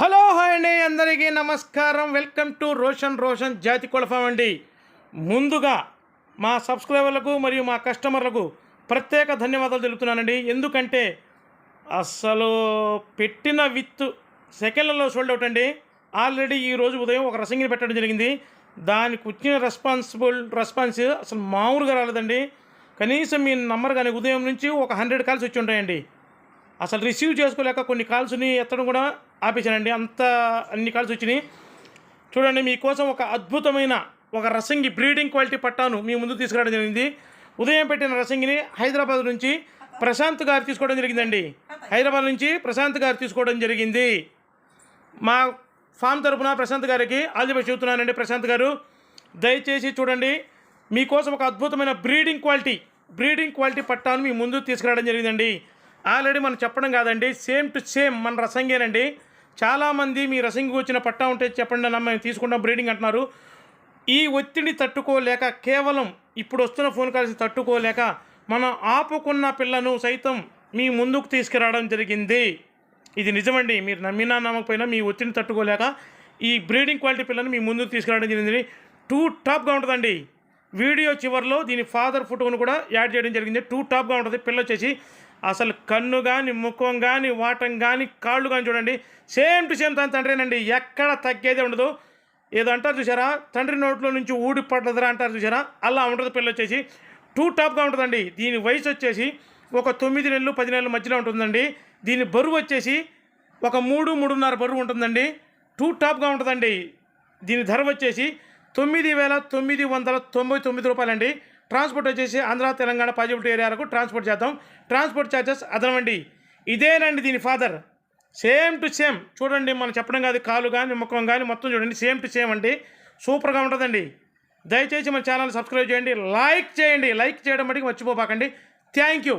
Hello hi అండి అందరికీ నమస్కారం. వెల్కమ్ టు రోషన్ రోషన్ జాతి కులఫం అండి. ముందుగా మా సబ్స్క్రైబర్లకు మరియు మా కస్టమర్లకు ప్రత్యేక ధన్యవాదాలు తెలుపుతున్నానండి. ఎందుకంటే అసలు పెట్టిన విత్ సెకండ్లలో సోల్డ్ అవుట్ అండి. ఆల్రెడీ ఈ రోజు ఉదయం ఒక రసంగిని పెట్టడం జరిగింది. దానికి వచ్చిన రెస్పాన్సిబుల్ రెస్పాన్స్ అసలు మామూలుగా రాలేదండి. కనీసం మీ నంబర్ కానీ ఉదయం నుంచి ఒక హండ్రెడ్ కాల్స్ వచ్చి ఉంటాయండి. అసలు రిసీవ్ చేసుకోలేక కొన్ని కాల్స్ని ఎత్తడం కూడా ఆపేశానండి. అంత అన్ని కాల్స్ వచ్చినాయి. చూడండి మీకోసం ఒక అద్భుతమైన ఒక రసంగి బ్రీడింగ్ క్వాలిటీ పట్టాను మీ ముందు తీసుకురావడం జరిగింది. ఉదయం పెట్టిన రసంగిని హైదరాబాద్ నుంచి ప్రశాంత్ గారు తీసుకోవడం జరిగిందండి. హైదరాబాద్ నుంచి ప్రశాంత్ గారు తీసుకోవడం జరిగింది. మా ఫామ్ తరపున ప్రశాంత్ గారికి ఆల్ ది బెస్ట్ చెబుతున్నానండి ప్రశాంత్ గారు. దయచేసి చూడండి మీకోసం ఒక అద్భుతమైన బ్రీడింగ్ క్వాలిటీ బ్రీడింగ్ క్వాలిటీ పట్టాను మీ ముందు తీసుకురావడం జరిగిందండి. ఆల్రెడీ మనం చెప్పడం కాదండి. సేమ్ టు సేమ్ మన రసంగేనండి. చాలామంది మీ రసంగి వచ్చిన పట్టా ఉంటే చెప్పండి అన్న మేము తీసుకుంటాం బ్రీడింగ్ అంటున్నారు. ఈ ఒత్తిడి తట్టుకోలేక కేవలం ఇప్పుడు వస్తున్న ఫోన్ కాల్స్ తట్టుకోలేక మనం ఆపుకున్న పిల్లను సైతం మీ ముందుకు తీసుకురావడం జరిగింది. ఇది నిజమండి. మీరు నమ్మినా నమ్మకపోయినా మీ ఒత్తిడిని తట్టుకోలేక ఈ బ్రీడింగ్ క్వాలిటీ పిల్లని మీ ముందుకు తీసుకురావడం జరిగింది. టూ టాప్గా ఉంటుందండి. వీడియో చివరిలో దీని ఫాదర్ ఫోటోను కూడా యాడ్ చేయడం జరిగింది. టూ టాప్గా ఉంటుంది. పిల్ల వచ్చేసి అసలు కన్ను కానీ ముఖం కానీ వాటం కానీ కాళ్ళు కానీ చూడండి. సేమ్ టు సేమ్ తన తండ్రేనండి. ఎక్కడ తగ్గేదే ఉండదు. ఏదో అంటారు చూసారా తండ్రి నోట్లో నుంచి ఊడి పడ్డదరా అంటారు చూసారా అలా ఉంటుంది పిల్ల వచ్చేసి. టూ టాప్గా ఉంటుందండి. దీని వయసు వచ్చేసి ఒక తొమ్మిది నెలలు పది నెలల మధ్యలో ఉంటుందండి. దీని బరువు వచ్చేసి ఒక మూడు మూడున్నర బరువు ఉంటుందండి. టూ టాప్గా ఉంటుందండి. దీని ధర వచ్చేసి తొమ్మిది వేల తొమ్మిది వందల తొంభై తొమ్మిది రూపాయలండి. ట్రాన్స్పోర్ట్ వచ్చేసి ఆంధ్ర తెలంగాణ పాజిబిలిటీ ఏరియాలకు ట్రాన్స్పోర్ట్ చేద్దాం. ట్రాన్స్పోర్ట్ ఛార్జెస్ అదనమండి ఇదేనండి దీని ఫాదర్. Same to same. చూడండి మనం చెప్పడం కాదు కాలు కానీ ముఖం కానీ మొత్తం చూడండి సేమ్ టు సేమ్ అండి. సూపర్గా ఉంటుందండి. దయచేసి మన ఛానల్ సబ్స్క్రైబ్ చేయండి లైక్ చేయండి. లైక్ చేయడం మటుకు మర్చిపోపాకండి థ్యాంక్ యూ.